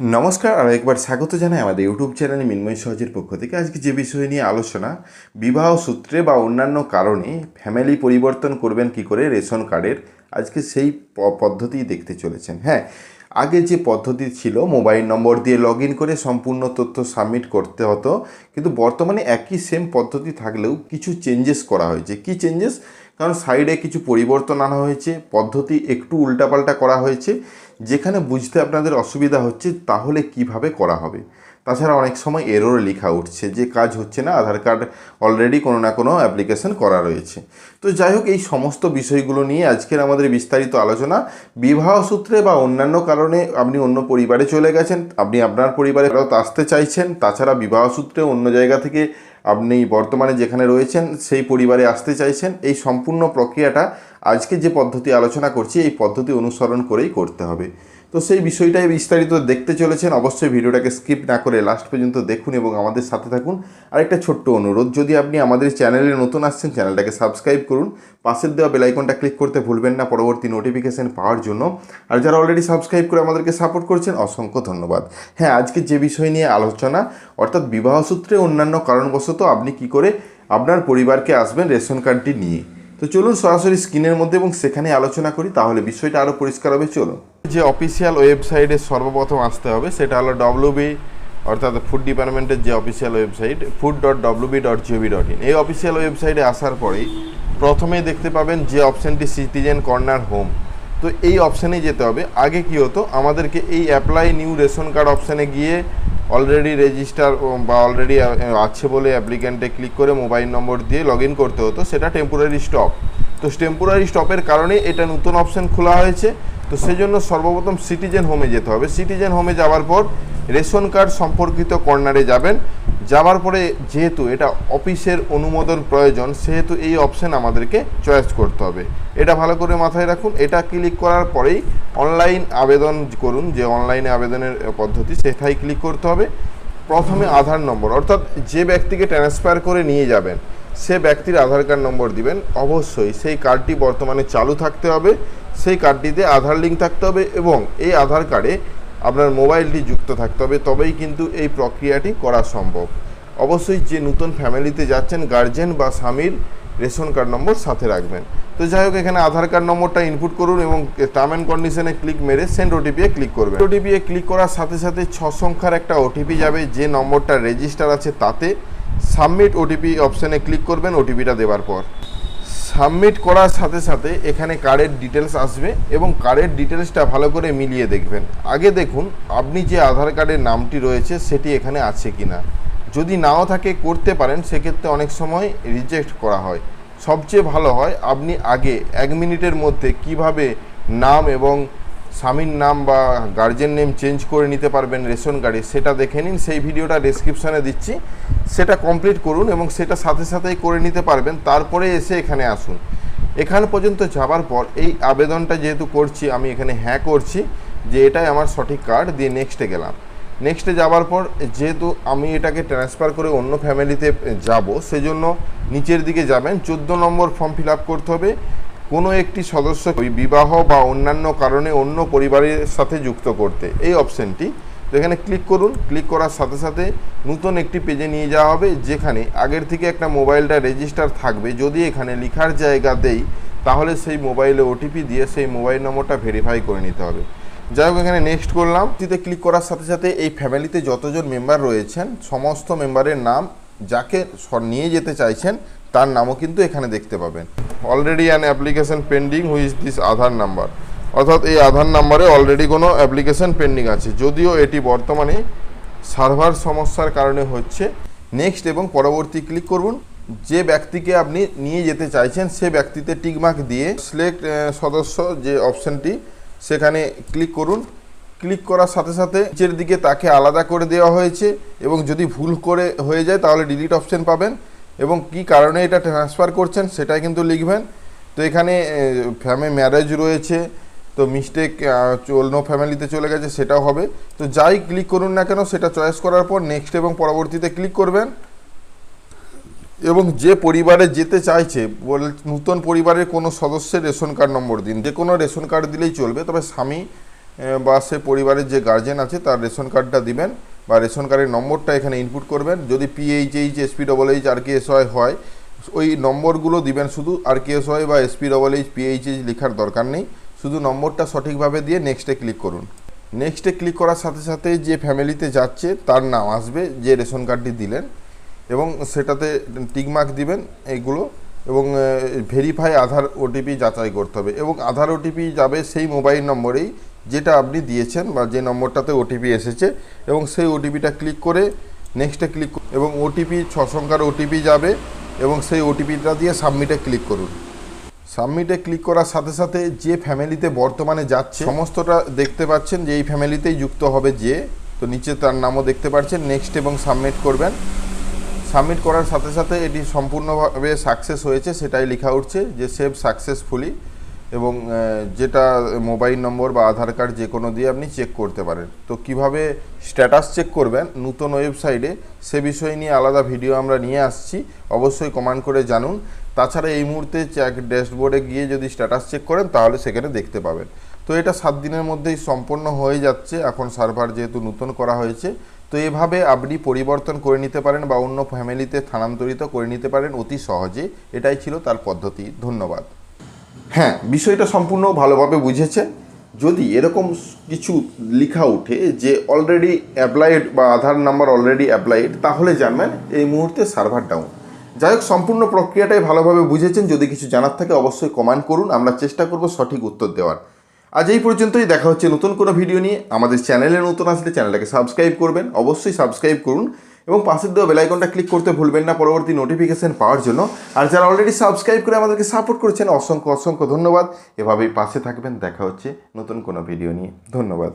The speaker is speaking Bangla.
নমস্কার, আর একবার স্বাগত জানাই আমাদের ইউটিউব চ্যানেলে মিনময় সহজের পক্ষ থেকে। আজকে যে বিষয় নিয়ে আলোচনা, বিবাহ সূত্রে বা অন্যান্য কারণে ফ্যামিলি পরিবর্তন করবেন কি করে রেশন কার্ডের, আজকে সেই পদ্ধতি দেখতে চলেছেন। হ্যাঁ আগে যে পদ্ধতি ছিল, মোবাইল নম্বর দিয়ে লগ করে সম্পূর্ণ তথ্য সাবমিট করতে হতো, কিন্তু বর্তমানে একই সেম পদ্ধতি থাকলেও কিছু চেঞ্জেস করা হয়েছে। কি চেঞ্জেস কারণ সাইডে কিছু পরিবর্তন আনা হয়েছে, পদ্ধতি একটু উল্টাপাল্টা করা হয়েছে। যেখানে বুঝতে আপনাদের অসুবিধা হচ্ছে, তাহলে কীভাবে করা হবে? তাছাড়া অনেক সময় এরর লেখা উঠছে যে কাজ হচ্ছে না, আধার কার্ড অলরেডি কোনো না কোনো অ্যাপ্লিকেশন করা রয়েছে। তো যাই হোক, এই সমস্ত বিষয়গুলো নিয়ে আজকের আমাদের বিস্তারিত আলোচনা, বিবাহ সূত্রে বা অন্যান্য কারণে আপনি অন্য পরিবারে চলে গেছেন, আপনি আপনার পরিবারে ফেরত আসতে চাইছেন, তাছাড়া বিবাহ সূত্রে অন্য জায়গা থেকে আপনি বর্তমানে যেখানে রয়েছেন, সেই পরিবারে আসতে চাইছেন, এই সম্পূর্ণ প্রক্রিয়াটা আজকে যে পদ্ধতি আলোচনা করছি, এই পদ্ধতি অনুসরণ করেই করতে হবে। তো সেই বিষয়টাই বিস্তারিত দেখতে চলেছেন। অবশ্যই ভিডিওটাকে স্কিপ না করে লাস্ট পর্যন্ত দেখুন এবং আমাদের সাথে থাকুন। আর একটা ছোট্ট অনুরোধ, যদি আপনি আমাদের চ্যানেলে নতুন আসছেন চ্যানেলটাকে সাবস্ক্রাইব করুন। পাশের দেওয়া বেলাইকনটা ক্লিক করতে ভুলবেন না পরবর্তী নোটিফিকেশন পাওয়ার জন্য। আর যারা অলরেডি সাবস্ক্রাইব করে আমাদেরকে সাপোর্ট করছেন, অসংখ্য ধন্যবাদ। হ্যাঁ আজকে যে বিষয় নিয়ে আলোচনা, অর্থাৎ বিবাহ সূত্রে অন্যান্য কারণবশত আপনি কি করে আপনার পরিবারকে আসবেন রেশন কার্ডটি নিয়ে। তো চলুন সরাসরি স্ক্রিনের মধ্যে এবং সেখানে আলোচনা করি, তাহলে বিষয়টা আরও পরিষ্কার হবে। চলুন। যে অফিসিয়াল ওয়েবসাইটে সর্বপ্রথম আসতে হবে, সেটা হলো ডব্লিউবি অর্থাৎ ফুড ডিপার্টমেন্টের যে official website food dot WB dot GOV dot in এই অফিসিয়াল ওয়েবসাইটে আসার পরেই প্রথমেই দেখতে পাবেন যে অপশানটি সিটিজেন কর্নার হোম তো এই অপশানে যেতে হবে। আগে কি হতো? আমাদেরকে এই অ্যাপ্লাই নিউ রেশন কার্ড অপশানে গিয়ে অলরেডি রেজিস্টার বা অলরেডি আছে বলে অ্যাপ্লিক্যান্টে ক্লিক করে মোবাইল নম্বর দিয়ে লগ করতে হতো, সেটা টেম্পোরারি স্টপ তো টেম্পোরারি স্টপের কারণে এটা নতুন অপশান খোলা হয়েছে, তো সেই জন্য সর্বপ্রথম সিটিজেন হোমে যেতে হবে। সিটিজেন হোমে যাওয়ার পর রেশন কার্ড সম্পর্কিত কর্নারে যাবেন। যাওয়ার পরে যেহেতু এটা অফিসের অনুমোদন প্রয়োজন, সেহেতু এই অপশান আমাদেরকে চয়েস করতে হবে। এটা ভালো করে মাথায় রাখুন, এটা ক্লিক করার পরেই অনলাইন আবেদন করুন, যে অনলাইনে আবেদনের পদ্ধতি, সেটাই ক্লিক করতে হবে। প্রথমে আধার নম্বর, অর্থাৎ যে ব্যক্তিকে ট্রান্সফার করে নিয়ে যাবেন, সে ব্যক্তির আধার কার্ড নম্বর দিবেন। অবশ্যই সেই কার্ডটি বর্তমানে চালু থাকতে হবে। সেই কার্ডটিতে আধার লিঙ্ক থাকতে হবে এবং এই আধার কার্ডে আপনার মোবাইলটি যুক্ত থাকতে হবে। তবেই কিন্তু এই প্রক্রিয়াটি করা সম্ভব। অবশ্যই যে নতুন ফ্যামিলিতে যাচ্ছেন গার্জেন বা স্বামীর রেশন কার্ড নম্বর সাথে রাখবেন। তো যাই হোক, এখানে আধার কার্ড নম্বরটা ইনপুট করুন এবং টার্ম অ্যান্ড কন্ডিশনে ক্লিক মেরে সেন্ড ওটিপি এ ক্লিক করবেন। ওটিপি এ ক্লিক করার সাথে সাথে ছ সংখ্যার একটা ওটিপি যাবে, যে নম্বরটা রেজিস্টার আছে তাতে সাবমিট ওটিপি অপশানে ক্লিক করবেন ওটিপিটা দেওয়ার পর। সাবমিট করার সাথে সাথে এখানে কার্ডের ডিটেলস আসবে এবং কার্ডের ডিটেলসটা ভালো করে মিলিয়ে দেখবেন। আগে দেখুন, আপনি যে আধার কার্ডের নামটি রয়েছে, সেটি এখানে আছে কি না যদি নাও থাকে, করতে পারেন, সেক্ষেত্রে অনেক সময় রিজেক্ট করা হয়। সবচেয়ে ভালো হয় আপনি আগে এক মিনিটের মধ্যে কীভাবে নাম এবং স্বামীর নাম বা গার্জেন নেম চেঞ্জ করে নিতে পারবেন রেশন কার্ডে সেটা দেখে নিন। সেই ভিডিওটা ডেসক্রিপশানে দিচ্ছি। সেটা কমপ্লিট করুন এবং সেটা সাথে সাথেই করে নিতে পারবেন। তারপরে এসে এখানে আসুন। এখান পর্যন্ত যাবার পর এই আবেদনটা যেহেতু করছি, আমি এখানে হ্যাঁ করছি যে এটাই আমার সঠিক কার্ড দিয়ে নেক্সটে গেলাম। নেক্সটে যাওয়ার পর, যেহেতু আমি এটাকে ট্রান্সফার করে অন্য ফ্যামিলিতে যাব, সেজন্য নিচের দিকে যাবেন। চোদ্দ নম্বর ফর্ম ফিল করতে হবে। কোনো একটি সদস্য বিবাহ বা অন্যান্য কারণে অন্য পরিবারের সাথে যুক্ত করতে। এই অপশানটি তো এখানে ক্লিক করুন। ক্লিক করার সাথে সাথে নতুন একটি পেজে নিয়ে যাওয়া হবে, যেখানে আগের থেকে একটা মোবাইলটা রেজিস্টার থাকবে। যদি এখানে লেখার জায়গা দেই, তাহলে সেই মোবাইলে ওটিপি দিয়ে সেই মোবাইল নম্বরটা ভেরিফাই করে নিতে হবে। যাই হোক, এখানে নেক্সট করলাম। এতে ক্লিক করার সাথে সাথে এই ফ্যামিলিতে যতজন মেম্বার রয়েছেন, সমস্ত মেম্বারের নাম যাকে নিয়ে যেতে চাইছেন, তার নামও কিন্তু এখানে দেখতে পাবেন। Already an application pending with this Aadhaar number অর্থাৎ এই আধার নাম্বারে অলরেডি কোনো অ্যাপ্লিকেশন পেন্ডিং আছে। যদিও এটি বর্তমানে সার্ভার সমস্যার কারণে হচ্ছে। নেক্সট এবং পরবর্তী ক্লিক করুন। যে ব্যক্তিকে আপনি নিয়ে যেতে চাইছেন, সে ব্যক্তিতে টিকমার্ক দিয়ে সিলেক্ট সদস্য যে অপশানটি সেখানে ক্লিক করুন। ক্লিক করার সাথে সাথে নিচের দিকে তাকে আলাদা করে দেওয়া হয়েছে এবং যদি ভুল করে হয়ে যায় তাহলে ডিলিট অপশন পাবেন এবং কি কারণে এটা ট্রান্সফার করছেন সেটাই কিন্তু লিখবেন। তো এখানে ফ্যামিলি ম্যারেজ রয়েছে, তো মিস্টেক অন্য ফ্যামিলিতে চলে গেছে সেটাও হবে। তো যাই ক্লিক করুন না কেন সেটা চয়েস করার পর নেক্সট এবং পরবর্তীতে ক্লিক করবেন। এবং যে পরিবারে যেতে চাইছে, বলে নতুন পরিবারের কোনো সদস্যের রেশন কার্ড নম্বর দিন। যে কোনো রেশন কার্ড দিলেই চলবে, তবে স্বামী বা সে পরিবারের যে গার্জেন আছে, তার রেশন কার্ডটা দিবেন বা রেশন কার্ডের নম্বরটা এখানে ইনপুট করবেন। যদি PHH SP double H R K S Y হয়, ওই নম্বরগুলো দিবেন শুধু আর কে এস ওয়াই বা এসপি ডবল এইচ পিএইচএইচ লেখার দরকার নেই। শুধু নম্বরটা সঠিকভাবে দিয়ে নেক্সটে ক্লিক করুন। নেক্সটে ক্লিক করার সাথে সাথে যে ফ্যামিলিতে যাচ্ছে, তার নাম আসবে, যে রেশন কার্ডটি দিলেন। এবং সেটাতে টিকমার্ক দিবেন এইগুলো এবং ভেরিফাই আধার ওটিপি যাচাই করতে হবে এবং আধার ওটিপি যাবে সেই মোবাইল নম্বরেই যেটা আপনি দিয়েছেন বা যে নম্বরটাতে ওটিপি এসেছে এবং সেই ওটিপিটা ক্লিক করে নেক্সটে ক্লিক এবং ওটিপি ছ সংখ্যার ওটিপি যাবে এবং সেই ওটিপিটা দিয়ে সাবমিটে ক্লিক করুন। সাবমিটে ক্লিক করার সাথে সাথে যে ফ্যামিলিতে বর্তমানে যাচ্ছে সমস্তটা দেখতে পাচ্ছেন যে এই ফ্যামিলিতেই যুক্ত হবে যে, তো নিচে তার নামও দেখতে পাচ্ছেন নেক্সট এবং সাবমিট করবেন। সাবমিট করার সাথে সাথে এটি সম্পূর্ণভাবে সাকসেস হয়েছে, সেটাই লেখা উঠছে যে সেভ সাকসেসফুলি এবং যেটা মোবাইল নম্বর বা আধার কার্ড যে কোনো দিয়ে আপনি চেক করতে পারেন। তো কীভাবে স্ট্যাটাস চেক করবেন, নতুন ওয়েবসাইটে, সে বিষয় নিয়ে আলাদা ভিডিও আমরা নিয়ে আসছি, অবশ্যই কমান্ড করে জানুন। তাছাড়া এই মুহূর্তে চেক ড্যাশবোর্ডে গিয়ে যদি স্ট্যাটাস চেক করেন, তাহলে সেখানে দেখতে পাবেন। তো এটা সাত দিনের মধ্যেই সম্পন্ন হয়ে যাচ্ছে। এখন সার্ভার যেহেতু নতুন করা হয়েছে, তো এভাবে আপনি পরিবর্তন করে নিতে পারেন বা অন্য ফ্যামিলিতে স্থানান্তরিত করে নিতে পারেন অতি সহজে। এটাই ছিল তার পদ্ধতি। ধন্যবাদ। হ্যাঁ বিষয়টা সম্পূর্ণ ভালোভাবে বুঝেছেন যদি এরকম কিছু লেখা উঠে যে অলরেডি অ্যাপ্লাইড বা আধার নাম্বার অলরেডি অ্যাপ্লাইড তাহলে জানবেন এই মুহূর্তে সার্ভার ডাউন যাই হোক, সম্পূর্ণ প্রক্রিয়াটাই ভালোভাবে বুঝেছেন। যদি কিছু জানার থাকে অবশ্যই কমেন্ট করুন। আমরা চেষ্টা করব সঠিক উত্তর দেওয়ার। আজ এই পর্যন্তই, দেখা হচ্ছে নতুন কোনো ভিডিও নিয়ে। আমাদের চ্যানেলে নতুন আসলে চ্যানেলটাকে সাবস্ক্রাইব করবেন, অবশ্যই সাবস্ক্রাইব করুন এবং পাশের দেওয়া বেলাইকনটা ক্লিক করতে ভুলবেন না পরবর্তী নোটিফিকেশান পাওয়ার জন্য। আর যারা অলরেডি সাবস্ক্রাইব করে আমাদেরকে সাপোর্ট করেছেন, অসংখ্য অসংখ্য ধন্যবাদ। এভাবেই পাশে থাকবেন, দেখা হচ্ছে নতুন কোনো ভিডিও নিয়ে। ধন্যবাদ।